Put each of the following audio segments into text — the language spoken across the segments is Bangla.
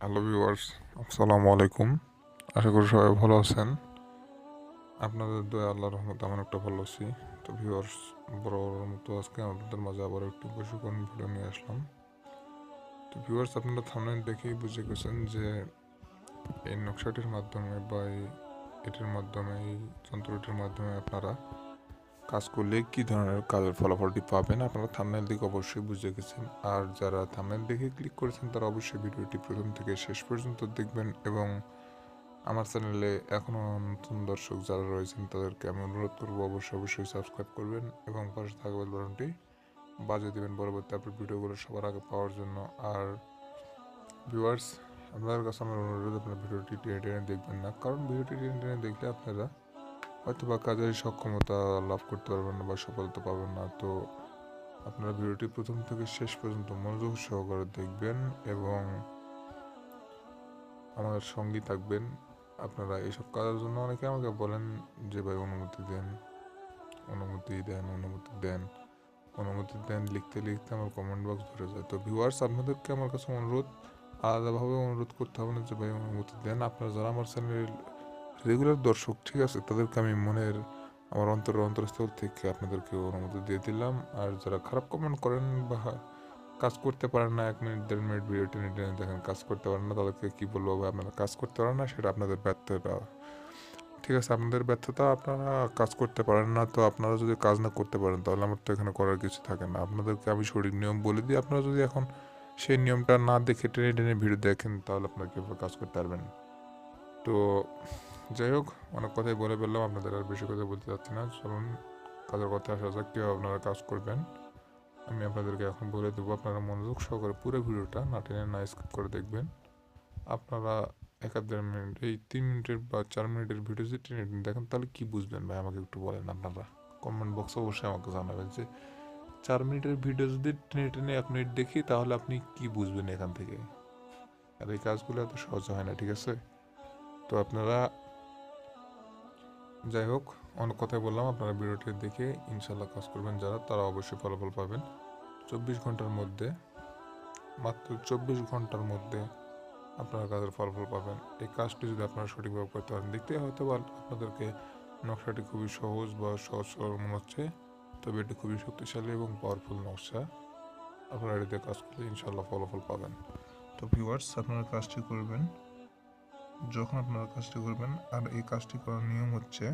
হ্যালো ভিউয়ার্স আসসালামু আলাইকুম। আশা করি সবাই ভালো আছেন। আপনাদের দয়া আল্লাহ রহমত আমার একটা ভালো আছি। তো ভিউয়ার্স বড় মতো আজকে আপনাদের মাঝে আবার একটু প্রশিক্ষণ ভিডিও নিয়ে আসলাম। তো ভিউয়ার্স আপনারা থামনে দেখেই বুঝে গেছেন যে এই নকশাটির মাধ্যমে বা এটির মাধ্যমে, এই যন্ত্রটির মাধ্যমে আপনারা কাজ করলে কি ধরনের কাজের ফলাফলটি পাবেন আপনারা থামনেল দিকে অবশ্যই বুঝে গেছেন। আর যারা থামনেল দেখে ক্লিক করেছেন, তারা অবশ্যই ভিডিওটি প্রথম থেকে শেষ পর্যন্ত দেখবেন এবং আমার চ্যানেলে এখনও নতুন দর্শক যারা রয়েছেন, তাদেরকে আমি অনুরোধ করব অবশ্যই অবশ্যই সাবস্ক্রাইব করবেন এবং পাশে থাকা বেল বাটনটি বাজিয়ে দেবেন পরবর্তী আপনার ভিডিওগুলো সবার আগে পাওয়ার জন্য। আর ভিউয়ার্স আপনাদের কাছে আমার অনুরোধ, আপনার ভিডিওটি টেনে টেনে দেখবেন না। কারণ ভিডিওটি টেনে টেনে দেখলে আপনারা হয়তো বা কাজের সক্ষমতা লাভ করতে পারবেন না বা সফলতা পাবেন না। তো আপনারা ভিডিওটি প্রথম থেকে শেষ পর্যন্ত মনোযোগ সহকারে দেখবেন এবং আমার সঙ্গী থাকবেন। আপনারা এইসব কাজের জন্য অনেকে আমাকে বলেন যে, ভাই, অনুমতি দেন অনুমতি দেন অনুমতি দেন অনুমতি দেন। লিখতে লিখতে আমার কমেন্ট বক্স ভরে যায়। তো ভিউয়ার্স আপনাদেরকে আমার কাছে অনুরোধ, আলাদাভাবে অনুরোধ করতে হবে না যে, ভাই, অনুমতি দেন। আপনারা যারা আমার চ্যানেলের রেগুলার দর্শক, ঠিক আছে? তাদেরকে আমি মনের, আমার অন্তর অন্তরস্থল থেকে আপনাদেরকে অনুমতি দিয়ে দিলাম। আর যারা খারাপ কমেন্ট করেন বা কাজ করতে পারেন না, এক মিনিট, দেড় মিনিট, ভিডিও টেনে টেনে দেখেন, কাজ করতে পারেন না, তাদেরকে কী বলব ভাই? আপনারা কাজ করতে পারেন না, সেটা আপনাদের ব্যর্থতা ঠিক আছে, আপনাদের ব্যর্থতা আপনারা কাজ করতে পারেন না, তো আপনারা যদি কাজ না করতে পারেন, তাহলে আমার তো এখানে করার কিছু থাকে না। আপনাদেরকে আমি সঠিক নিয়ম বলে দিই, আপনারা যদি এখন সেই নিয়মটা না দেখে টেনে টেনে ভিডিও দেখেন, তাহলে আপনারা কীভাবে কাজ করতে পারবেন? তো যাই হোক, অনেক কথাই বলে ফেললাম, আপনাদের আর বেশি কথা বলতে চাচ্ছি না। চলুন, কাজের কথা আসা যাক, কীভাবে আপনারা কাজ করবেন। আমি আপনাদেরকে এখন বলে দেবো, আপনারা মনোযোগ সহকারে পুরো ভিডিওটা না টেনে না স্কিপ করে দেখবেন। আপনারা এক আধ দেড় মিনিট, এই তিন মিনিটের বা চার মিনিটের ভিডিও যদি টেনে টেনে দেখেন, তাহলে কী বুঝবেন ভাই? আমাকে একটু বলেন আপনারা। কমেন্ট বক্সে অবশ্যই আমাকে জানাবেন যে, চার মিনিটের ভিডিও যদি টেনে টেনে এক মিনিট দেখি, তাহলে আপনি কি বুঝবেন এখান থেকে? আর এই কাজগুলো এত সহজ হয় না, ঠিক আছে? তো আপনারা যাই হোক অনেক কথাই বললাম, আপনারা ভিডিওটি দেখে ইনশাল্লাহ কাজ করবেন যারা, তারা অবশ্যই ফলাফল পাবেন। চব্বিশ ঘণ্টার মধ্যে, মাত্র চব্বিশ ঘণ্টার মধ্যে আপনারা কাজের ফলাফল পাবেন। এই কাজটি যদি আপনারা সঠিকভাবে করতে পারেন দেখতে হয়তো বা আপনাদেরকে নকশাটি খুবই সহজ বা সহজ সরল মনে হচ্ছে, তবে এটি খুবই শক্তিশালী এবং পাওয়ারফুল নকশা। আপনারা এটিতে কাজ করলে ইনশাল্লাহ ফলাফল পাবেন। তো ভিউয়ার্স আপনারা কাজটি করবেন। যখন আপনারা কাজটি করবেন, আর এই কাজটি করার নিয়ম হচ্ছে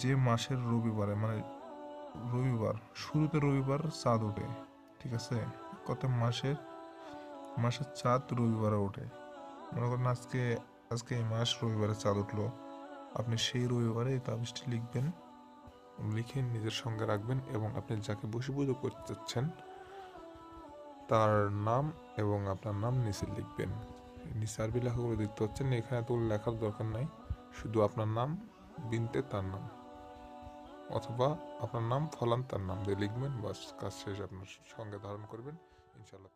যে মাসের রবিবারে মানে রবিবার, শুরুতে রবিবার চাঁদ ওঠে, ঠিক আছে? কত মাসের? মাসের চাঁদ রবিবারে ওঠে। মনে করেন আজকে আজকে এই মাস রবিবারে চাঁদ উঠল। আপনি সেই রবিবারে এই তাবিজটি লিখবেন, লিখে নিজের সঙ্গে রাখবেন এবং আপনি যাকে বসীভূত করতে চাচ্ছেন, তার নাম এবং আপনার নাম নিচে লিখবেন। নিচে আরবি লেখাগুলো দেখতে পাচ্ছেন, এখানে তো লেখার দরকার নাই। শুধু আপনার নাম, বিনতে তার নাম, অথবা আপনার নাম, ফলান তার নাম দিয়ে লিখবেন, বাস কাজ শেষ, আপনার সঙ্গে ধারণ করবেন। ইনশাল্লাহ